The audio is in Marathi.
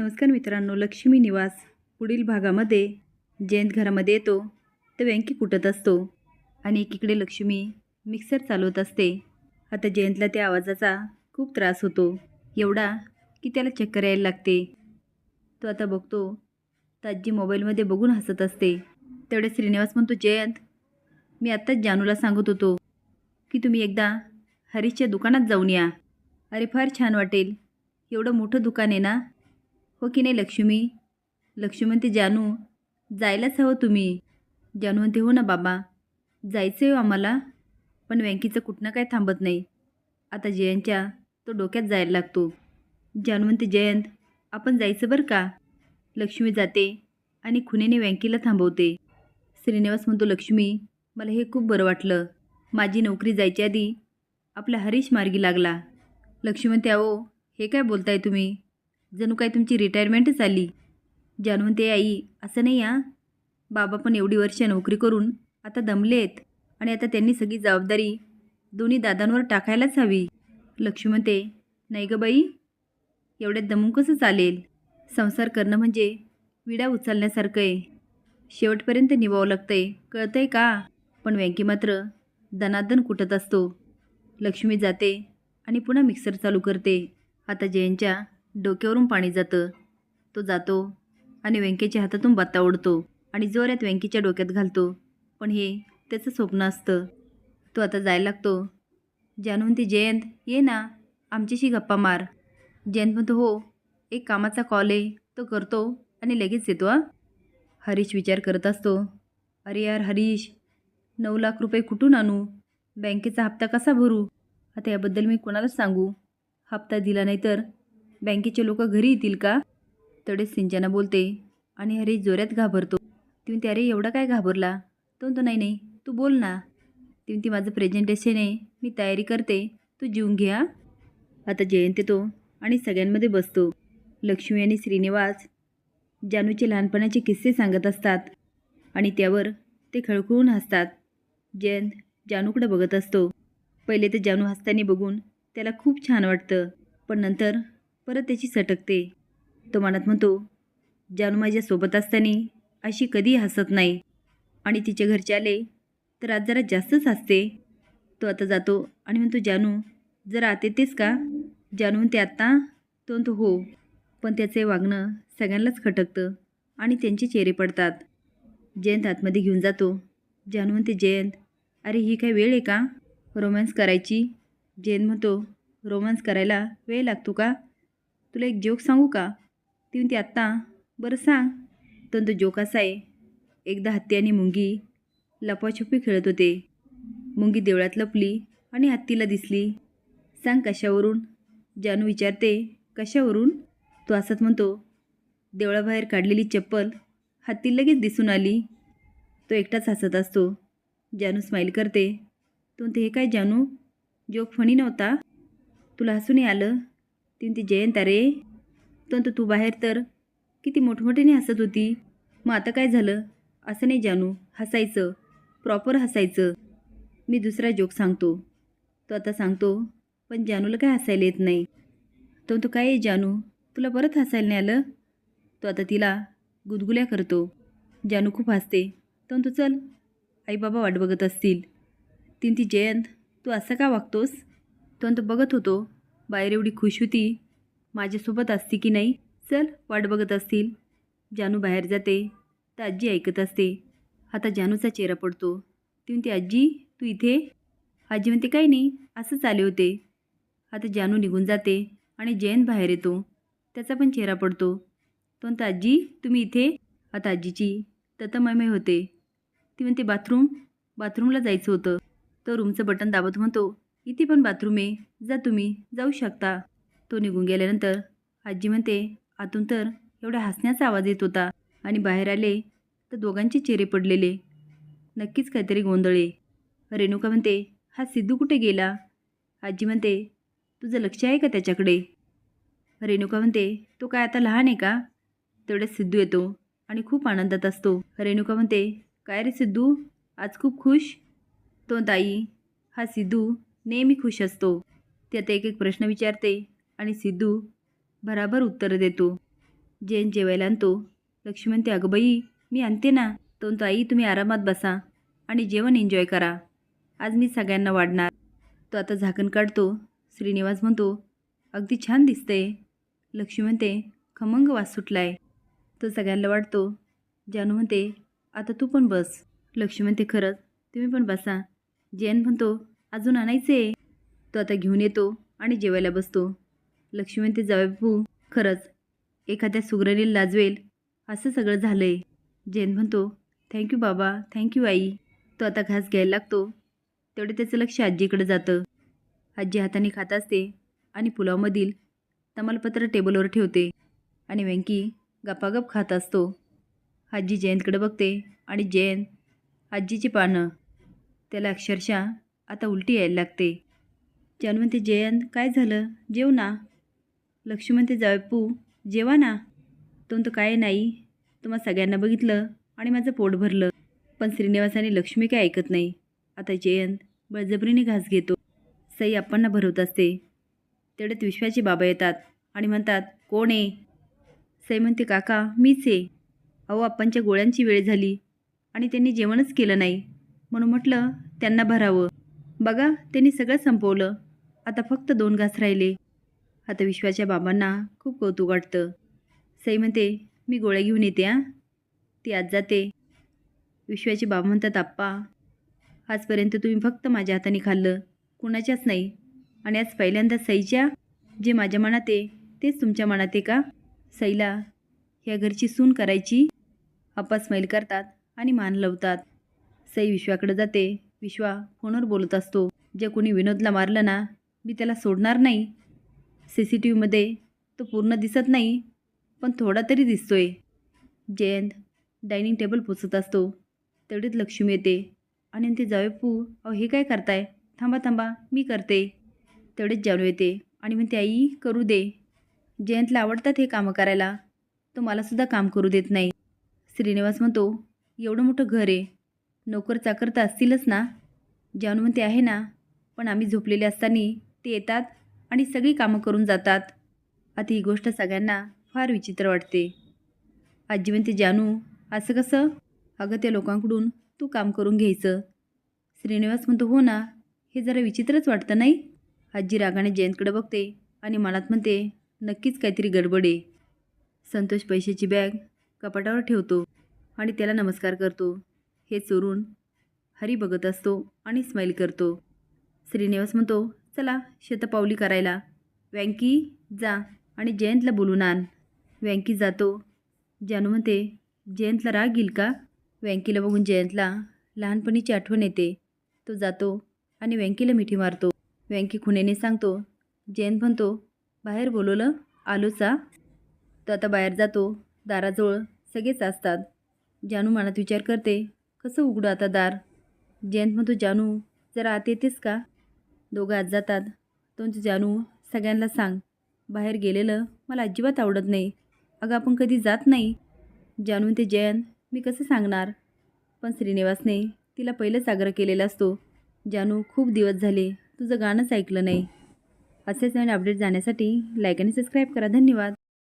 नमस्कार मित्रांनो लक्ष्मी निवास पुढील भागामध्ये जयंत घरामध्ये येतो. तर व्यंकी कुटत असतो? आणि एकीकडे लक्ष्मी मिक्सर चालवत असते. आता जयंतला त्या आवाजाचा खूप त्रास होतो. एवढा की त्याला चक्कर यायला लागते. तो आता बघतो ताजी मोबाईलमध्ये बघून हसत असते. तेवढे श्रीनिवास म्हणतो जयंत मी आत्ताच जानूला सांगत होतो की तुम्ही एकदा हरीशच्या दुकानात जाऊन या. अरे फार छान वाटेल. एवढं मोठं दुकान आहे ना हो की नाही लक्ष्मी? लक्ष्मी म्हणते जानू जायलाच हवं तुम्ही. जानू म्हणते हो ना बाबा. जायचं आहे हो आम्हाला पण व्यंकीचं कुठनं काय थांबत नाही. आता जयंतच्या तो डोक्यात जायला लागतो. जानू म्हणते जयंत आपण जायचं बरं का? लक्ष्मी जाते आणि खुनेने व्यंकीला थांबवते. श्रीनिवास म्हणतो लक्ष्मी मला हे खूप बरं वाटलं. माझी नोकरी जायच्या आधी आपला हरीश मार्गी लागला. लक्ष्मी म्हणते अहो हे काय बोलताय तुम्ही? जणू काय तुमची रिटायरमेंटच आली जाणून ते आई असं नाही हा. बाबा पण एवढी वर्ष नोकरी करून आता दमले आहेत आणि आता त्यांनी सगळी जबाबदारी दोन्ही दादांवर टाकायलाच हवी. लक्ष्मी म्हणते नाही गं बाई एवढ्यात दमून कसं चालेल? संसार करणं म्हणजे विडा उचलण्यासारखं आहे शेवटपर्यंत निभावं कळतं आहे का? पण व्यंकी मात्र दनादन कुटत असतो. लक्ष्मी जाते आणि पुन्हा मिक्सर चालू करते. आता जयंच्या डोक्यावरून पाणी जातं. तो जातो आणि व्यंकेच्या हातातून बत्ता ओढतो आणि जोरात व्यंकीच्या डोक्यात घालतो. पण हे त्याचं स्वप्न असतं. तो आता जायला लागतो. जाणून म्हणते जयंत ये ना. आमच्याशी गप्पा मार. जयंत म्हणतो हो. एक कामाचा कॉल आहे. तो करतो आणि लगेच येतो आ हरीश विचार करत असतो. अरे यार हरीश. नऊ लाख रुपये कुठून आणू? बँकेचा हप्ता कसा भरू? आता याबद्दल मी कोणालाच सांगू. हप्ता दिला नाही तर बँकेचे लोक घरी येतील का? तडेच सिंचना बोलते. आणि हरीश जोऱ्यात घाबरतो. ती म्हणते अरे एवढा काय घाबरला? तो म्हणतो नाही नाही तू बोल ना. ती म्हणते माझं प्रेझेंटेशन आहे मी तयारी करते. तू जीवन घ्या आता जयंत येतो आणि सगळ्यांमध्ये बसतो. लक्ष्मी आणि श्रीनिवास जानूचे लहानपणाचे किस्से सांगत असतात आणि त्यावर ते खळखळून हसतात. जयंत जानूकडे बघत असतो. पहिले तर जानू हसताना बघून त्याला खूप छान वाटतं पण नंतर परत त्याची सटकते. तो मनात म्हणतो जानू माझ्यासोबत असताना अशी कधी हसत नाही. आणि तिच्या घरचे आले तर आज जरा जास्तच हसते. तो आता जातो आणि म्हणतो जानू जरा आत येतेस का? जानू म्हणते आत्ता? तो म्हणतो हो. पण त्याचे वागणं सगळ्यांनाच खटकतं आणि त्यांचे चेहरे पडतात. जयंत आतमध्ये घेऊन जातो. जानू म्हणते जयंत अरे ही काय वेळ आहे का? रोमॅन्स करायची? जयंत म्हणतो रोमॅन्स करायला वेळ लागतो का? तुला एक जोक सांगू का? ती म्हणते आत्ता बरं सांग. तर तो जोक असा आहे. एकदा हत्ती आणि मुंगी लपाछपी खेळत होते. मुंगी देवळात लपली आणि हत्तीला दिसली. सांग कशावरून? जानू विचारते. कशावरून? तो असत म्हणतो देवळाबाहेर काढलेली चप्पल हत्ती लगेच दिसून आली. तो एकटाच हसत असतो. जानू स्माईल करते. तो म्हणते हे काय जानू? जोक फणी नव्हता? तुला हसूनही आलं? तीन ती जयंत अरे. तो तू बाहेर तर. किती मोठमोठ्याने हसत होती. मग आता काय झालं? असं नाही जानू. हसायचं. प्रॉपर हसायचं. मी दुसरा जोक सांगतो. तो आता सांगतो पण जानूला काय हसायला येत नाही. तो काय आहे जानू? तुला परत हसायला नाही आलं? तो आता तिला गुदगुल्या करतो. जानू खूप हसते. तो तू चल. आई बाबा वाट बघत असतील. तीन ती जयंत तू असं का वागतोस? तो बघत होतो. बाहेर एवढी खुश होती? माझ्यासोबत असते की नाही? चल वाट बघत असतील. जानू बाहेर जाते. तर आजी ऐकत असते. आता जानूचा चेहरा पडतो. ती म्हणते आजी तू इथे? आजी म्हणते काही नाही. असंच आले होते. आता जानू निघून जाते आणि जयंत बाहेर येतो. त्याचा पण चेहरा पडतो. तो म्हणतो आजी तुम्ही इथे? आता आजीची ततमयमय होते. ती म्हणते बाथरूम? बाथरूमला जायचं होतं. तो रूमचं बटन दाबत म्हणतो इथे पण बाथरूम आहे जा तुम्ही जाऊ शकता. तो निघून गेल्यानंतर आजी म्हणते आतून तर एवढा हसण्याचा आवाज येत होता आणि बाहेर आले तर दोघांचे चेहरे पडलेले. नक्कीच काहीतरी गोंधळे रेणुका म्हणते हा सिद्धू कुठे गेला? आजी म्हणते तुझं लक्ष आहे का त्याच्याकडे? रेणुका म्हणते तो काय आता लहान आहे का? तेवढ्यात सिद्धू येतो आणि खूप आनंदात असतो. रेणुका म्हणते काय रे सिद्धू आज खूप खुश? तो ताई हा सिद्धू नेहमी खुश असतो. ते आता एक एक प्रश्न विचारते आणि सिद्धू भराभर उत्तरं देतो. जैन जेवायला आणतो. लक्ष्मी म्हणते अगबाई मी आणते ना. तो म्हणतो आई तुम्ही आरामात बसा आणि जेवण एन्जॉय करा. आज मी सगळ्यांना वाढणार. तो आता झाकण काढतो. श्रीनिवास म्हणतो अगदी छान दिसते. लक्ष्मी म्हणते खमंग वास सुटलाय. तो सगळ्यांना वाटतो जानू म्हणते आता तू पण बस. लक्ष्मी म्हणते खरंच तुम्ही पण बसा. जैन म्हणतो अजून आणायचे तो आता घेऊन येतो आणि जेवायला बसतो. लक्ष्मी म्हणते जावे खरंच एखाद्या सुग्रणीला लाजवेल. असं सगळं झालं आहे जैन म्हणतो थँक्यू बाबा थँक्यू आई. तो आता घास घ्यायला लागतो. तेवढे त्याचं लक्ष आजीकडे जातं. आजी हाताने खात असते आणि पुलावमधील तमालपत्र टेबलवर ठेवते आणि व्यंकी गपागप खात असतो. आजी जयंतकडे बघते आणि जयंत आजीची पानं. त्याला अक्षरशः आता उलटी यायला लागते. जानू म्हणते जयंत काय झालं? जेव ना. लक्ष्मी म्हणते जायपू जेवा ना. तो म्हणतो काय नाही. तुम्हा सगळ्यांना बघितलं आणि माझं पोट भरलं. पण श्रीनिवास आणि लक्ष्मी काय ऐकत नाही. आता जयंत बळजबरीने घास घेतो. सई आप्पांना भरवत असते. तेवढ्यात विश्वाचे बाबा येतात आणि म्हणतात कोण आहे? सई म्हणते काका मीच आहे. अहो आप्पांच्या गोळ्यांची वेळ झाली आणि त्यांनी जेवणच केलं नाही. म्हणून म्हटलं त्यांना भरावं. बघा त्यांनी सगळं संपवलं. आता फक्त दोन घास राहिले. आता विश्वाच्या बाबांना खूप कौतुक वाटतं. सई म्हणते मी गोळ्या घेऊन येते हां. ती आज जाते. विश्वाचे बाबा म्हणतात आप्पा आजपर्यंत तुम्ही फक्त माझ्या हाताने खाल्लं. कुणाच्याच नाही. आणि आज पहिल्यांदा सईच्या जे माझ्या मनात आहे तेच तुमच्या मनात आहे का? सईला ह्या घरची सून करायची. आप्पा स्माईल करतात आणि मान लावतात. सई विश्वाकडे जाते. विश्वा फोनवर बोलत असतो. जे कोणी विनोदला मारलं ना मी त्याला सोडणार नाही. सी सी टी व्हीमध्ये तो पूर्ण दिसत नाही पण थोडा तरी दिसतोय. जयंत डायनिंग टेबल पोचत असतो. तेवढीच लक्ष्मी येते. आणि ते जावे पू अहो हे काय करताय? थांबा थांबा मी करते. तेवढेच जाणू येते आणि म्हणते आई करू दे. जयंतला आवडतात हे कामं करायला. तो मलासुद्धा काम करू देत नाही. श्रीनिवास म्हणतो एवढं मोठं घर आहे. नोकर चाकर तर असतीलच ना? जानू म्हणते आहे ना? पण आम्ही झोपलेले असताना ते येतात आणि सगळी कामं करून जातात. आता ही गोष्ट सगळ्यांना फार विचित्र वाटते. आजी म्हणते जानू असं कसं? अगं त्या लोकांकडून तू काम करून घ्यायचं. श्रीनिवास म्हणतो हो ना हे जरा विचित्रच वाटतं नाही? आजी रागाने जयंतकडे बघते आणि मनात म्हणते नक्कीच काहीतरी गडबड आहे. संतोष पैशाची बॅग कपाटावर ठेवतो आणि त्याला नमस्कार करतो. हे चोरून हरी बघत असतो आणि स्माईल करतो. श्रीनिवास म्हणतो चला शतपावली करायला. व्यंकी जा आणि जयंतला बोलून आण. व्यंकी जातो. जानू म्हणते जयंतला राग येईल का? व्यंकीला बघून जयंतला लहानपणीची आठवण येते. तो जातो आणि व्यंकीला मिठी मारतो. व्यंकी खुणेने सांगतो जयंत म्हणतो बाहेर बोलवलं आलोचा तो आता बाहेर जातो. दाराजवळ सगळेच असतात. जानू मनात विचार करते कसं उघडू आता दार? जयंत म्हणतो जानू जरा आत येतेस का? दोघं आत जातात. तुमचं जानू सगळ्यांना सांग. बाहेर गेलेलं मला अजिबात आवडत नाही. अगं आपण कधी जात नाही. जानू ते जयंत मी कसं सांगणार? पण श्रीनिवासने तिला पहिलंच आग्रह केलेला असतो. जानू खूप दिवस झाले तुझं गाणंच ऐकलं नाही. असेच नवीन अपडेट जाण्यासाठी लाईक आणि सबस्क्राईब करा. धन्यवाद.